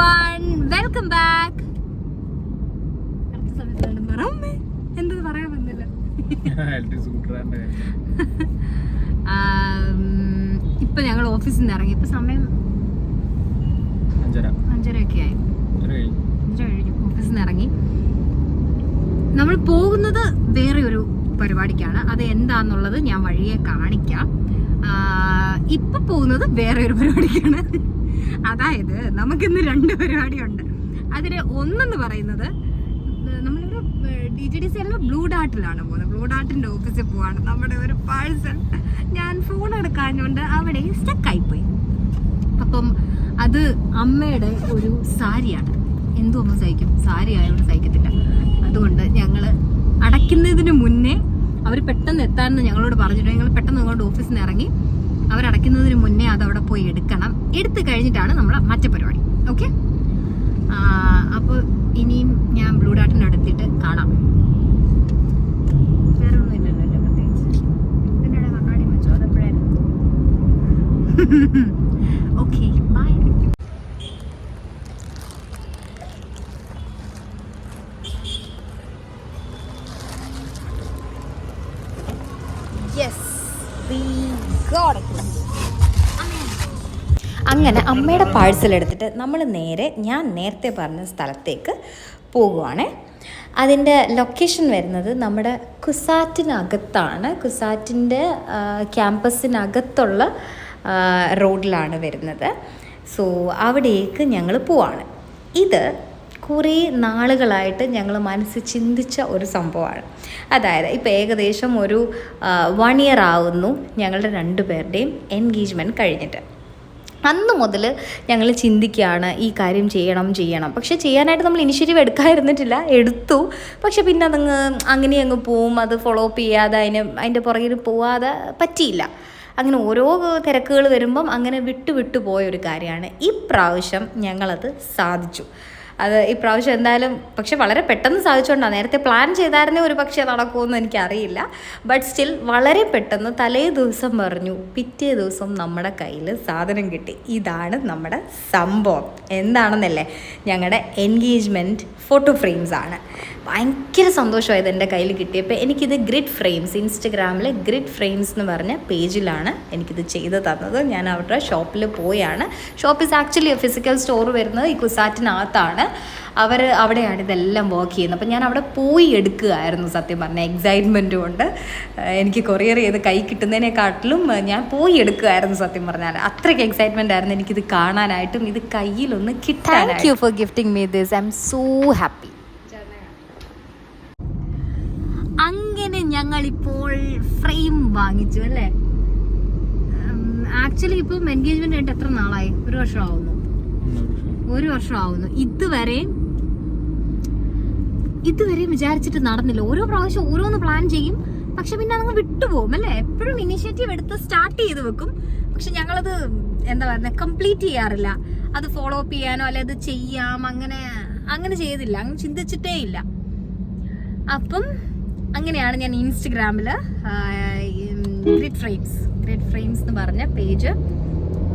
One welcome back എന്തത് പറയാൻ വന്നില്ല. ഇപ്പൊ ഞങ്ങൾ ഓഫീസിൽ നിന്ന് ഇറങ്ങി. ഇപ്പൊ സമയം അഞ്ചര. അഞ്ചരയൊക്കെ ആയി. അഞ്ചര കഴിഞ്ഞു. ഓഫീസിൽ നിന്ന് ഇറങ്ങി. നമ്മൾ പോകുന്നത് വേറെ ഒരു പരിപാടിക്കാണ്. അത് എന്താന്നുള്ളത് ഞാൻ വഴിയെ കാണിക്കാം. ഇപ്പൊ പോകുന്നത് വേറെ ഒരു പരിപാടിക്കാണ്. അതായത് നമുക്കിന്ന് രണ്ട് പരിപാടിയുണ്ട്. അതിൽ ഒന്നെന്ന് പറയുന്നത് നമ്മളിവിടെ ഡി ജി ഡി സി അല്ല ബ്ലൂ ഡാർട്ടിലാണ് പോകുന്നത്. ബ്ലൂ ഡാർട്ടിന്റെ ഓഫീസിൽ പോവാണ്. നമ്മുടെ ഒരു പാഴ്സൽ. ഞാൻ ഫോൺ എടുക്കാഞ്ഞുകൊണ്ട് അവിടെ സ്റ്റക്കായിപ്പോയി അപ്പം അത് അമ്മയുടെ ഒരു സാരിയാണ്. എന്തു അമ്മ സഹിക്കും. സാരി ആയതുകൊണ്ട് സഹിക്കത്തില്ല. അതുകൊണ്ട് ഞങ്ങൾ അടയ്ക്കുന്നതിന് മുന്നേ അവർ പെട്ടെന്ന് എത്താമെന്ന് ഞങ്ങളോട് പറഞ്ഞിട്ട് ഞങ്ങൾ പെട്ടെന്ന് നിങ്ങളുടെ ഓഫീസിൽ നിന്ന് ഇറങ്ങി. അവരടയ്ക്കുന്നതിന് മുന്നേ അതവിടെ അവിടെ പോയി എടുക്കണം. എടുത്തു കഴിഞ്ഞിട്ടാണ് നമ്മൾ മറ്റേ പരിപാടി. ഓക്കെ അപ്പോൾ ഇനിയും ഞാൻ ബ്ലൂ ഡാട്ടിന്റെ അടുത്തിട്ട് കാണാം. വേറെ ഒന്നും ഇല്ലല്ലോ അല്ലേ പ്രത്യേകിച്ച്. ഇതിന്റെ ഇടയിൽ കണ്ണാടി വെച്ചോ? അതെപ്പോഴായിരുന്നു ഓക്കെ ബൈ അങ്ങനെ അമ്മയുടെ പാഴ്സൽ എടുത്തിട്ട് നമ്മൾ നേരെ ഞാൻ നേരത്തെ പറഞ്ഞ സ്ഥലത്തേക്ക് പോവുകയാണ് അതിന്റെ ലൊക്കേഷൻ വരുന്നത് നമ്മുടെ കുസാറ്റിനകത്താണ്. കുസാറ്റിന്റെ ക്യാമ്പസിനകത്തുള്ള റോഡിലാണ് വരുന്നത്. സോ അവിടേക്ക് ഞങ്ങൾ പോവാണ്. ഇത് കുറേ നാളുകളായിട്ട് ഞങ്ങൾ മനസ്സ് ചിന്തിച്ച ഒരു സംഭവമാണ്. അതായത് ഇപ്പോൾ ഏകദേശം ഒരു വൺ ഇയർ ആവുന്നു ഞങ്ങളുടെ രണ്ടുപേരുടെയും എൻഗേജ്മെന്റ് കഴിഞ്ഞിട്ട്. അന്ന് മുതൽ ഞങ്ങൾ ചിന്തിക്കുകയാണ് ഈ കാര്യം ചെയ്യണം ചെയ്യണം. പക്ഷേ ചെയ്യാനായിട്ട് നമ്മൾ ഇനിഷ്യേറ്റീവ് എടുക്കാതിരുന്നിട്ടില്ല എടുത്തു. പക്ഷെ പിന്നെ അതങ്ങ് അങ്ങനെ അങ്ങ് പോവും അത് ഫോളോ അപ്പ് ചെയ്യാതെ അതിന് അതിന്റെ പുറകിൽ പോവാതെ പറ്റിയില്ല. അങ്ങനെ ഓരോ തിരക്കുകൾ വരുമ്പം അങ്ങനെ വിട്ടു വിട്ടു പോയ ഒരു കാര്യമാണ് ഇപ്രാവശ്യം ഞങ്ങളത് സാധിച്ചു. അത് ഇപ്രാവശ്യം എന്തായാലും പക്ഷെ വളരെ പെട്ടെന്ന് സാധിച്ചുകൊണ്ടാണ് നേരത്തെ പ്ലാൻ ചെയ്തായിരുന്നേ ഒരു പക്ഷേ നടക്കുമെന്ന് എനിക്കറിയില്ല. ബട്ട് സ്റ്റിൽ വളരെ പെട്ടെന്ന് തലേ ദിവസം പറഞ്ഞു പിറ്റേ ദിവസം നമ്മുടെ കയ്യിൽ സാധനം കിട്ടി. ഇതാണ് നമ്മുടെ സംഭവം. എന്താണെന്നല്ലേ? ഞങ്ങളുടെ എൻഗേജ്മെന്റ് ഫോട്ടോ ഫ്രെയിംസ് ആണ്. ഭയങ്കര സന്തോഷമായത് എന്റെ കയ്യിൽ കിട്ടിയപ്പോൾ എനിക്കിത് ഗ്രിഡ് ഫ്രെയിംസ് ഇൻസ്റ്റഗ്രാമിലെ ഗ്രിഡ് ഫ്രെയിംസ് എന്ന് പറഞ്ഞ പേജിലാണ് എനിക്കിത് ചെയ്ത് തന്നത്. ഞാൻ അവരുടെ ഷോപ്പിൽ പോയാണ്. Shop is actually physical store വരുന്നത് ഈ കുസാറ്റിനകത്താണ്. അവർ അവിടെയാണ് ഇതെല്ലാം വർക്ക് ചെയ്യുന്നത്. അപ്പം ഞാൻ അവിടെ പോയി എടുക്കുകയായിരുന്നു സത്യം പറഞ്ഞാൽ എക്സൈറ്റ്മെന്റ് കൊണ്ട്. എനിക്ക് കൊറിയർ ചെയ്ത് കൈ കിട്ടുന്നതിനെക്കാട്ടിലും ഞാൻ പോയി എടുക്കുകയായിരുന്നു സത്യം പറഞ്ഞാൽ. അത്രയ്ക്ക് എക്സൈറ്റ്മെന്റ് ആയിരുന്നു എനിക്കിത് കാണാനായിട്ടും ഇത് കയ്യിലൊന്ന് കിട്ടാൻ thank you for gifting me this I'm so happy അങ്ങനെ ഞങ്ങൾ ഇപ്പോൾ ഫ്രെയിം വാങ്ങിച്ചു അല്ലേ? ആക്ച്വലി ഇപ്പം എൻഗേജ്മെന്റ് ആയിട്ട് എത്ര നാളായി? ഒരു വർഷം ആവുന്നു ഒരു വർഷം ആവുന്നു ഇതുവരെ ഇതുവരെ വിചാരിച്ചിട്ട് നടന്നില്ല. ഓരോ പ്രാവശ്യം ഓരോന്ന് പ്ലാൻ ചെയ്യും പക്ഷെ പിന്നെ അതങ്ങ് വിട്ടുപോകും അല്ലേ? എപ്പോഴും ഇനിഷ്യേറ്റീവ് എടുത്ത് സ്റ്റാർട്ട് ചെയ്ത് വെക്കും. പക്ഷെ ഞങ്ങളത് എന്താ പറയുക കംപ്ലീറ്റ് ചെയ്യാറില്ല. അത് ഫോളോ അപ്പ് ചെയ്യാനോ അല്ലെ അത് ചെയ്യാം അങ്ങനെ അങ്ങനെ ചെയ്തില്ല. അങ്ങനെ ചിന്തിച്ചിട്ടേ ഇല്ല. അപ്പം അങ്ങനെയാണ് ഞാൻ ഇൻസ്റ്റഗ്രാമിൽ ഗ്രിഡ് ഫ്രെയിംസ് ഗ്രിഡ് ഫ്രെയിംസ് എന്ന് പറഞ്ഞ പേജ്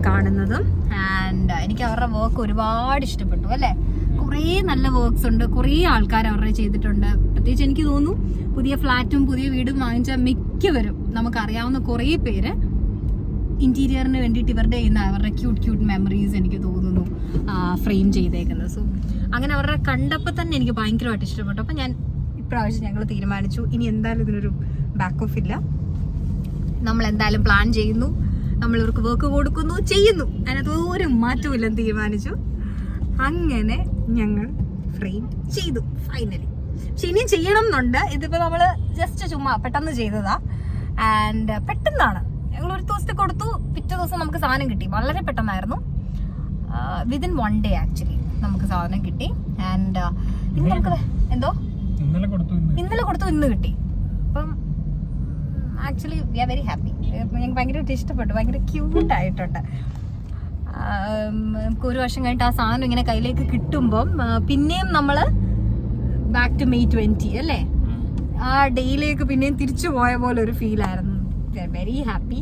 കാണുന്നതും. ആൻഡ് എനിക്ക് അവരുടെ വർക്ക് ഒരുപാട് ഇഷ്ടപ്പെട്ടു അല്ലേ? കുറേ നല്ല വർക്ക്സ് ഉണ്ട് കുറേ ആൾക്കാർ അവരുടെ ചെയ്തിട്ടുണ്ട്. പ്രത്യേകിച്ച് എനിക്ക് തോന്നുന്നു പുതിയ ഫ്ലാറ്റും പുതിയ വീടും വാങ്ങിച്ച മിക്കവരും നമുക്കറിയാവുന്ന കുറേ പേര് ഇന്റീരിയറിന് വേണ്ടിയിട്ട് ഇവരുടെ ചെയ്യുന്ന അവരുടെ ക്യൂട്ട് ക്യൂട്ട് മെമ്മറീസ് എനിക്ക് തോന്നുന്നു ഫ്രെയിം ചെയ്തേക്കുന്നത്. സോ അങ്ങനെ അവരുടെ കണ്ടപ്പോൾ തന്നെ എനിക്ക് ഭയങ്കരമായിട്ട് ഇഷ്ടപ്പെട്ടു. അപ്പം ഞാൻ ഇപ്രാവശ്യം ഞങ്ങൾ തീരുമാനിച്ചു. ഇനി എന്തായാലും ഇതിനൊരു ബാക്ക് ഓഫ് ഇല്ല. നമ്മൾ എന്തായാലും പ്ലാൻ ചെയ്യുന്നു. നമ്മൾ ഇവർക്ക് വർക്ക് കൊടുക്കുന്നു ചെയ്യുന്നു. അതിനകത്ത് ഒരു മാറ്റമില്ലെന്ന് തീരുമാനിച്ചു. അങ്ങനെ ഞങ്ങൾ ഫ്രെയിം ചെയ്തു ഫൈനലി പക്ഷെ ഇനിയും ചെയ്യണം എന്നുണ്ട് ഇതിപ്പോ നമ്മൾ ജസ്റ്റ് ചുമ്മാ പെട്ടെന്ന് ചെയ്തതാ. ആൻഡ് പെട്ടെന്നാണ്. ഞങ്ങൾ ഒരു ദിവസത്തെ കൊടുത്തു. പിറ്റേ ദിവസം നമുക്ക് സാധനം കിട്ടി. വളരെ പെട്ടെന്നായിരുന്നു. വിതിൻ വൺ ഡേ ആക്ച്വലി നമുക്ക് സാധനം കിട്ടി. ആൻഡ് ഇനി നമുക്ക് എന്തോ? ഇന്നലെ കൊടുത്തു ഇന്ന് കിട്ടി. അപ്പം actually we are very happy ഞങ്ങൾക്ക് ഭയങ്കരമായിട്ട് ഇഷ്ടപ്പെട്ടു ഭയങ്കര ക്യൂട്ട് ആയിട്ടുണ്ട്. നമുക്ക് ഒരു വർഷം കഴിഞ്ഞിട്ട് ആ സാധനം ഇങ്ങനെ കയ്യിലേക്ക് കിട്ടുമ്പം പിന്നെയും നമ്മൾ ബാക്ക് ടു മെയ് ട്വന്റി അല്ലേ? ആ ഡേയിലേക്ക് പിന്നെയും തിരിച്ചു പോയ പോലെ ഒരു ഫീൽ ആയിരുന്നു വെരി ഹാപ്പി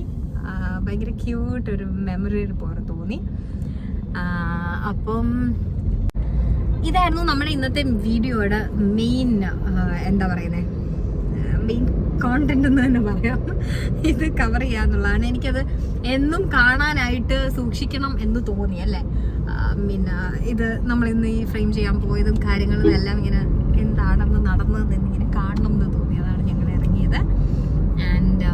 ഭയങ്കര ക്യൂട്ട് ഒരു മെമ്മറി പോലെ തോന്നി. അപ്പം ഇതായിരുന്നു നമ്മുടെ ഇന്നത്തെ വീഡിയോയുടെ മെയിൻ എന്താ പറയുന്നത് മെയിൻ കോണ്ടന്റ് എന്ന് തന്നെ പറയാം. ഇത് കവർ ചെയ്യാന്നുള്ളതാണ്. എനിക്കത് എന്നും കാണാനായിട്ട് സൂക്ഷിക്കണം എന്ന് തോന്നി അല്ലേ? പിന്നെ ഇത് നമ്മൾ ഇന്ന് ഈ ഫ്രെയിം ചെയ്യാൻ പോയതും കാര്യങ്ങളും എല്ലാം ഇങ്ങനെ എന്താണെന്ന് നടന്നതെന്ന് ഇങ്ങനെ കാണണം എന്ന് തോന്നി. അതാണ് ഞങ്ങൾ ഇറങ്ങിയത്. ആൻഡ്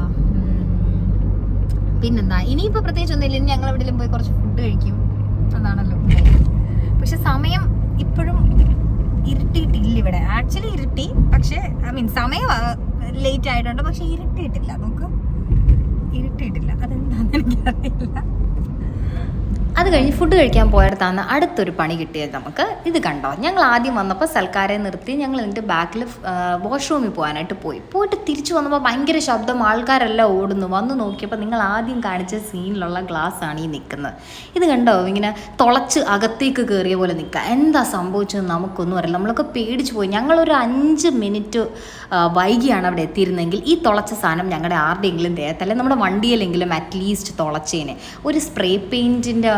പിന്നെന്താ? ഇനിയിപ്പോൾ പ്രത്യേകിച്ച് ഒന്നുമില്ല. ഞങ്ങൾ എവിടെയെങ്കിലും പോയി കുറച്ച് ഫുഡ് കഴിക്കും. അതാണല്ലോ. പക്ഷെ സമയം ഇപ്പോഴും ഇരുട്ടിയിട്ടില്ല ഇവിടെ. ആക്ച്വലി ഇരുട്ടി പക്ഷെ ഐ മീൻ സമയം ലേറ്റ് ആയിട്ടുണ്ട് പക്ഷെ ഇരുട്ടിയിട്ടില്ല. നമുക്ക് ഇരുട്ടിയിട്ടില്ല. അതെന്താണെന്ന് എനിക്കറിയില്ല. അത് കഴിഞ്ഞ് ഫുഡ് കഴിക്കാൻ പോയടത്താണ് അടുത്തൊരു പണി കിട്ടിയത് നമുക്ക്. ഇത് കണ്ടോ? ഞങ്ങൾ ആദ്യം വന്നപ്പോൾ സൽക്കാരെ നിർത്തി. ഞങ്ങൾ എന്നിട്ട് ബാക്കിൽ വാഷ്റൂമിൽ പോകാനായിട്ട് പോയി. പോയിട്ട് തിരിച്ചു വന്നപ്പോൾ ഭയങ്കര ശബ്ദം ആൾക്കാരെല്ലാം ഓടുന്നു. വന്ന് നോക്കിയപ്പോൾ നിങ്ങൾ ആദ്യം കാണിച്ച സീനിലുള്ള ഗ്ലാസ് ആണ് ഈ നിൽക്കുന്നത് ഇത് കണ്ടോ? ഇങ്ങനെ തുളച്ച് അകത്തേക്ക് കയറിയ പോലെ നിൽക്കുക എന്താ സംഭവിച്ചത് നമുക്കൊന്നും അറിയില്ല. നമ്മളൊക്കെ പേടിച്ചു പോയി. ഞങ്ങളൊരു അഞ്ച് മിനിറ്റ് വൈകിയാണ് അവിടെ എത്തിയിരുന്നെങ്കിൽ ഈ തുളച്ച സാധനം ഞങ്ങളുടെ ആരുടെയെങ്കിലും ദേഹത്തല്ലേ? നമ്മുടെ വണ്ടിയിലെങ്കിലും അറ്റ്ലീസ്റ്റ് തുളച്ചേനെ. ഒരു സ്പ്രേ പെയിന്റിന്റെ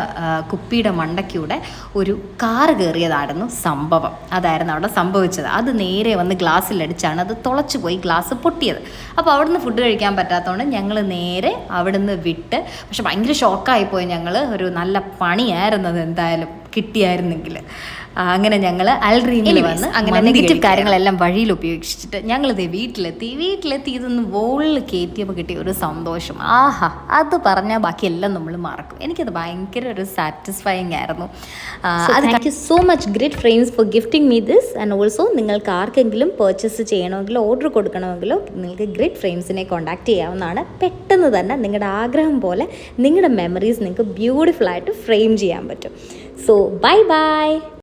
കുപ്പിയുടെ മണ്ടയ്ക്കൂടെ ഒരു കാറ് കയറിയതായിരുന്നു സംഭവം. അതായിരുന്നു അവിടെ സംഭവിച്ചത്. അത് നേരെ വന്ന് ഗ്ലാസ്സിലടിച്ചാണ് അത് തുളച്ചു പോയി ഗ്ലാസ് പൊട്ടിയത്. അപ്പോൾ അവിടുന്ന് ഫുഡ് കഴിക്കാൻ പറ്റാത്തതുകൊണ്ട് ഞങ്ങൾ നേരെ അവിടുന്ന് വിട്ട് പക്ഷെ ഭയങ്കര ഷോക്കായിപ്പോയി ഞങ്ങൾ ഒരു നല്ല പണിയായിരുന്നു അത് എന്തായാലും കിട്ടിയായിരുന്നെങ്കിൽ. അങ്ങനെ ഞങ്ങൾ അൽറീമിൽ വന്ന് അങ്ങനെ നെഗറ്റീവ് കാര്യങ്ങളെല്ലാം വഴിയിൽ ഉപയോഗിച്ചിട്ട് ഞങ്ങളിത് വീട്ടിലെത്തി. വീട്ടിലെത്തി ഇതൊന്ന് വോളിൽ കയറ്റിയപ്പോൾ കിട്ടിയ ഒരു സന്തോഷം. ആഹാ അത് പറഞ്ഞാൽ ബാക്കിയെല്ലാം നമ്മൾ മറക്കും. എനിക്കത് ഭയങ്കര ഒരു സാറ്റിസ്ഫൈങ് ആയിരുന്നു. അത് thank you so much great frames for gifting me this and also നിങ്ങൾക്ക് ആർക്കെങ്കിലും പർച്ചേസ് ചെയ്യണമെങ്കിലോ ഓർഡർ കൊടുക്കണമെങ്കിലോ നിങ്ങൾക്ക് ഗ്രേറ്റ് ഫ്രെയിംസിനെ കോൺടാക്ട് ചെയ്യാവുന്നതാണ്. പെട്ടെന്ന് തന്നെ നിങ്ങളുടെ ആഗ്രഹം പോലെ നിങ്ങളുടെ മെമ്മറീസ് നിങ്ങൾക്ക് ബ്യൂട്ടിഫുൾ ആയിട്ട് ഫ്രെയിം ചെയ്യാൻ പറ്റും. So, bye bye.